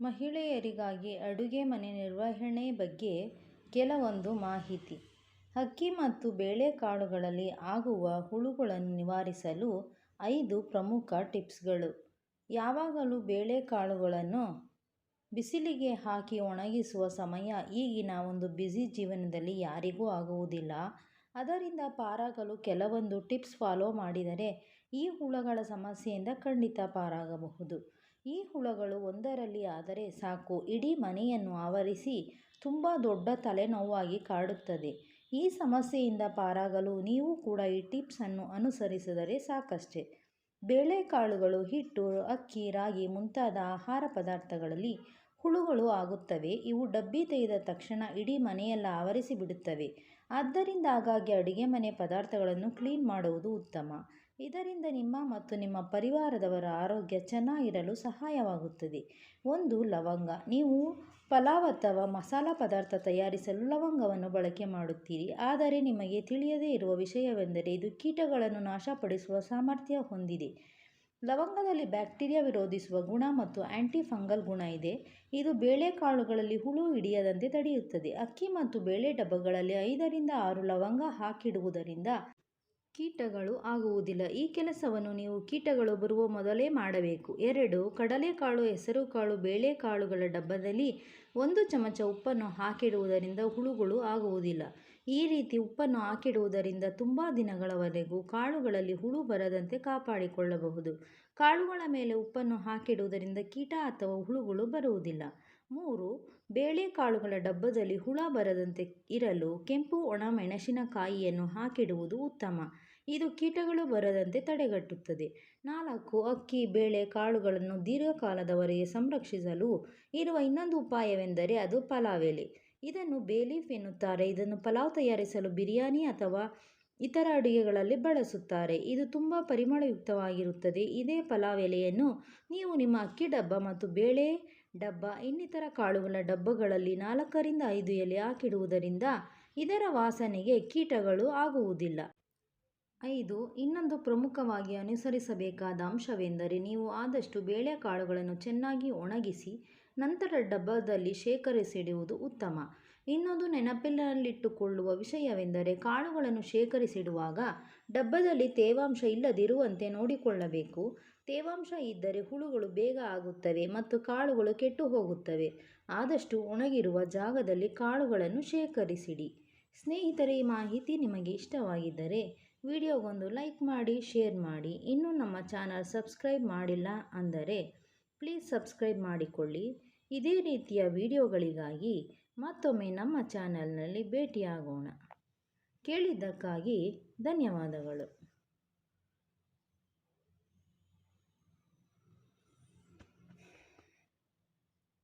ಮಹಿಳೆಯರಿಗಾಗಿ ಅಡುಗೆ ಮನೆ ನಿರ್ವಹಣೆ ಬಗ್ಗೆ ಕೆಲವೊಂದು ಮಾಹಿತಿ. ಅಕ್ಕಿ ಮತ್ತು ಬೇಳೆಕಾಳುಗಳಲ್ಲಿ ಆಗುವ ಹುಳುಗಳನ್ನು ನಿವಾರಿಸಲು ಐದು ಪ್ರಮುಖ ಟಿಪ್ಸ್ಗಳು. ಯಾವಾಗಲೂ ಬೇಳೆಕಾಳುಗಳನ್ನು ಬಿಸಿಲಿಗೆ ಹಾಕಿ ಒಣಗಿಸುವ ಸಮಯ ಈಗಿನ ಒಂದು ಬ್ಯುಸಿ ಜೀವನದಲ್ಲಿ ಯಾರಿಗೂ ಆಗುವುದಿಲ್ಲ. ಅದರಿಂದ ಪಾರಾಗಲು ಕೆಲವೊಂದು ಟಿಪ್ಸ್ ಫಾಲೋ ಮಾಡಿದರೆ ಈ ಹುಳುಗಳ ಸಮಸ್ಯೆಯಿಂದ ಖಂಡಿತ ಪಾರಾಗಬಹುದು. ಈ ಹುಳುಗಳು ಒಂದರಲ್ಲಿ ಆದರೆ ಸಾಕು. ಇಡೀ ಮನೆಯನ್ನು ಆವರಿಸಿ ತುಂಬ ದೊಡ್ಡ ತಲೆನೋವಾಗಿ ಕಾಡುತ್ತದೆ. ಈ ಸಮಸ್ಯೆಯಿಂದ ಪಾರಾಗಲು ನೀವು ಕೂಡ ಈ ಟಿಪ್ಸನ್ನು ಅನುಸರಿಸಿದರೆ ಸಾಕಷ್ಟೆ. ಬೇಳೆಕಾಳುಗಳು, ಹಿಟ್ಟು, ಅಕ್ಕಿ, ರಾಗಿ ಮುಂತಾದ ಆಹಾರ ಪದಾರ್ಥಗಳಲ್ಲಿ ಹುಳುಗಳು ಆಗುತ್ತವೆ. ಇವು ಡಬ್ಬಿ ತೆಗೆದ ತಕ್ಷಣ ಇಡೀ ಮನೆಯೆಲ್ಲ ಆವರಿಸಿ ಬಿಡುತ್ತವೆ. ಆದ್ದರಿಂದ ಆಗಾಗ್ಗೆ ಅಡುಗೆ ಮನೆ ಪದಾರ್ಥಗಳನ್ನು ಕ್ಲೀನ್ ಮಾಡುವುದು ಉತ್ತಮ. ಇದರಿಂದ ನಿಮ್ಮ ಮತ್ತು ನಿಮ್ಮ ಪರಿವಾರದವರ ಆರೋಗ್ಯ ಚೆನ್ನಾಗಿರಲು ಸಹಾಯವಾಗುತ್ತದೆ. ಒಂದು, ಲವಂಗ. ನೀವು ಪಲಾವ್ ಅಥವಾ ಮಸಾಲ ಪದಾರ್ಥ ತಯಾರಿಸಲು ಲವಂಗವನ್ನು ಬಳಕೆ ಮಾಡುತ್ತೀರಿ. ಆದರೆ ನಿಮಗೆ ತಿಳಿಯದೇ ಇರುವ ವಿಷಯವೆಂದರೆ ಇದು ಕೀಟಗಳನ್ನು ನಾಶಪಡಿಸುವ ಸಾಮರ್ಥ್ಯ ಹೊಂದಿದೆ. ಲವಂಗದಲ್ಲಿ ಬ್ಯಾಕ್ಟೀರಿಯಾ ವಿರೋಧಿಸುವ ಗುಣ ಮತ್ತು ಆಂಟಿ ಫಂಗಲ್ ಗುಣ ಇದೆ. ಇದು ಬೇಳೆಕಾಳುಗಳಲ್ಲಿ ಹುಳು ಹಿಡಿಯದಂತೆ ತಡೆಯುತ್ತದೆ. ಅಕ್ಕಿ ಮತ್ತು ಬೇಳೆ ಡಬ್ಬಗಳಲ್ಲಿ ಐದರಿಂದ ಆರು ಲವಂಗ ಹಾಕಿಡುವುದರಿಂದ ಕೀಟಗಳು ಆಗುವುದಿಲ್ಲ. ಈ ಕೆಲಸವನ್ನು ನೀವು ಕೀಟಗಳು ಬರುವ ಮೊದಲೇ ಮಾಡಬೇಕು. ಎರಡು, ಕಡಲೆಕಾಳು, ಹೆಸರುಕಾಳು, ಬೇಳೆಕಾಳುಗಳ ಡಬ್ಬದಲ್ಲಿ ಒಂದು ಚಮಚ ಉಪ್ಪನ್ನು ಹಾಕಿಡುವುದರಿಂದ ಹುಳುಗಳು ಆಗುವುದಿಲ್ಲ. ಈ ರೀತಿ ಉಪ್ಪನ್ನು ಹಾಕಿಡುವುದರಿಂದ ತುಂಬ ದಿನಗಳವರೆಗೂ ಕಾಳುಗಳಲ್ಲಿ ಹುಳು ಬರದಂತೆ ಕಾಪಾಡಿಕೊಳ್ಳಬಹುದು. ಕಾಳುಗಳ ಮೇಲೆ ಉಪ್ಪನ್ನು ಹಾಕಿಡುವುದರಿಂದ ಕೀಟ ಅಥವಾ ಹುಳುಗಳು ಬರುವುದಿಲ್ಲ. ಮೂರು, ಬೇಳೆಕಾಳುಗಳ ಡಬ್ಬದಲ್ಲಿ ಹುಳ ಬರದಂತೆ ಇರಲು ಕೆಂಪು ಒಣಮೆಣಸಿನಕಾಯಿಯನ್ನು ಹಾಕಿಡುವುದು ಉತ್ತಮ. ಇದು ಕೀಟಗಳು ಬರದಂತೆ ತಡೆಗಟ್ಟುತ್ತದೆ. ನಾಲ್ಕು, ಅಕ್ಕಿ, ಬೇಳೆ, ಕಾಳುಗಳನ್ನು ದೀರ್ಘಕಾಲದವರೆಗೆ ಸಂರಕ್ಷಿಸಲು ಇರುವ ಇನ್ನೊಂದು ಉಪಾಯವೆಂದರೆ ಅದು ಪಲಾವ್ ಎಲೆ ಇದನ್ನು ಬೇಲೀಫ್ ಎನ್ನುತ್ತಾರೆ. ಇದನ್ನು ಪಲಾವ್ ತಯಾರಿಸಲು ಬಿರಿಯಾನಿ ಅಥವಾ ಇತರ ಅಡುಗೆಗಳಲ್ಲಿ ಬಳಸುತ್ತಾರೆ. ಇದು ತುಂಬ ಪರಿಮಳಯುಕ್ತವಾಗಿರುತ್ತದೆ. ಇದೇ ಪಲಾವ್ ಎಲೆಯನ್ನು ನೀವು ನಿಮ್ಮ ಅಕ್ಕಿ ಡಬ್ಬ ಮತ್ತು ಬೇಳೆ ಡಬ್ಬ, ಇನ್ನಿತರ ಕಾಳುಗಳ ಡಬ್ಬಗಳಲ್ಲಿ ನಾಲ್ಕರಿಂದ ಐದು ಎಲೆ ಹಾಕಿಡುವುದರಿಂದ ಇದರ ವಾಸನೆಗೆ ಕೀಟಗಳು ಆಗುವುದಿಲ್ಲ. ಐದು, ಇನ್ನೊಂದು ಪ್ರಮುಖವಾಗಿ ಅನುಸರಿಸಬೇಕಾದ ಅಂಶವೆಂದರೆ ನೀವು ಆದಷ್ಟು ಬೇಳೆಕಾಳುಗಳನ್ನು ಚೆನ್ನಾಗಿ ಒಣಗಿಸಿ, ನಂತರ ಡಬ್ಬದಲ್ಲಿ ಶೇಖರಿಸಿಡುವುದು ಉತ್ತಮ. ಇನ್ನೊಂದು ನೆನಪಿನಲ್ಲಿಟ್ಟುಕೊಳ್ಳುವ ವಿಷಯವೆಂದರೆ ಕಾಳುಗಳನ್ನು ಶೇಖರಿಸಿಡುವಾಗ ಡಬ್ಬದಲ್ಲಿ ತೇವಾಂಶ ಇಲ್ಲದಿರುವಂತೆ ನೋಡಿಕೊಳ್ಳಬೇಕು. ತೇವಾಂಶ ಇದ್ದರೆ ಹುಳುಗಳು ಬೇಗ ಆಗುತ್ತವೆ ಮತ್ತು ಕಾಳುಗಳು ಕೆಟ್ಟು ಹೋಗುತ್ತವೆ. ಆದಷ್ಟು ಒಣಗಿರುವ ಜಾಗದಲ್ಲಿ ಕಾಳುಗಳನ್ನು ಶೇಖರಿಸಿಡಿ. ಸ್ನೇಹಿತರೆ, ಈ ಮಾಹಿತಿ ನಿಮಗೆ ಇಷ್ಟವಾಗಿದ್ದರೆ ವಿಡಿಯೋಗೊಂದು ಲೈಕ್ ಮಾಡಿ, ಶೇರ್ ಮಾಡಿ. ಇನ್ನೂ ನಮ್ಮ ಚಾನಲ್ ಸಬ್ಸ್ಕ್ರೈಬ್ ಮಾಡಿಲ್ಲ ಅಂದರೆ ಪ್ಲೀಸ್ ಸಬ್ಸ್ಕ್ರೈಬ್ ಮಾಡಿಕೊಳ್ಳಿ. ಇದೇ ರೀತಿಯ ವಿಡಿಯೋಗಳಿಗಾಗಿ ಮತ್ತೊಮ್ಮೆ ನಮ್ಮ ಚಾನಲ್ನಲ್ಲಿ ಭೇಟಿಯಾಗೋಣ. ಕೇಳಿದ್ದಕ್ಕಾಗಿ ಧನ್ಯವಾದಗಳು.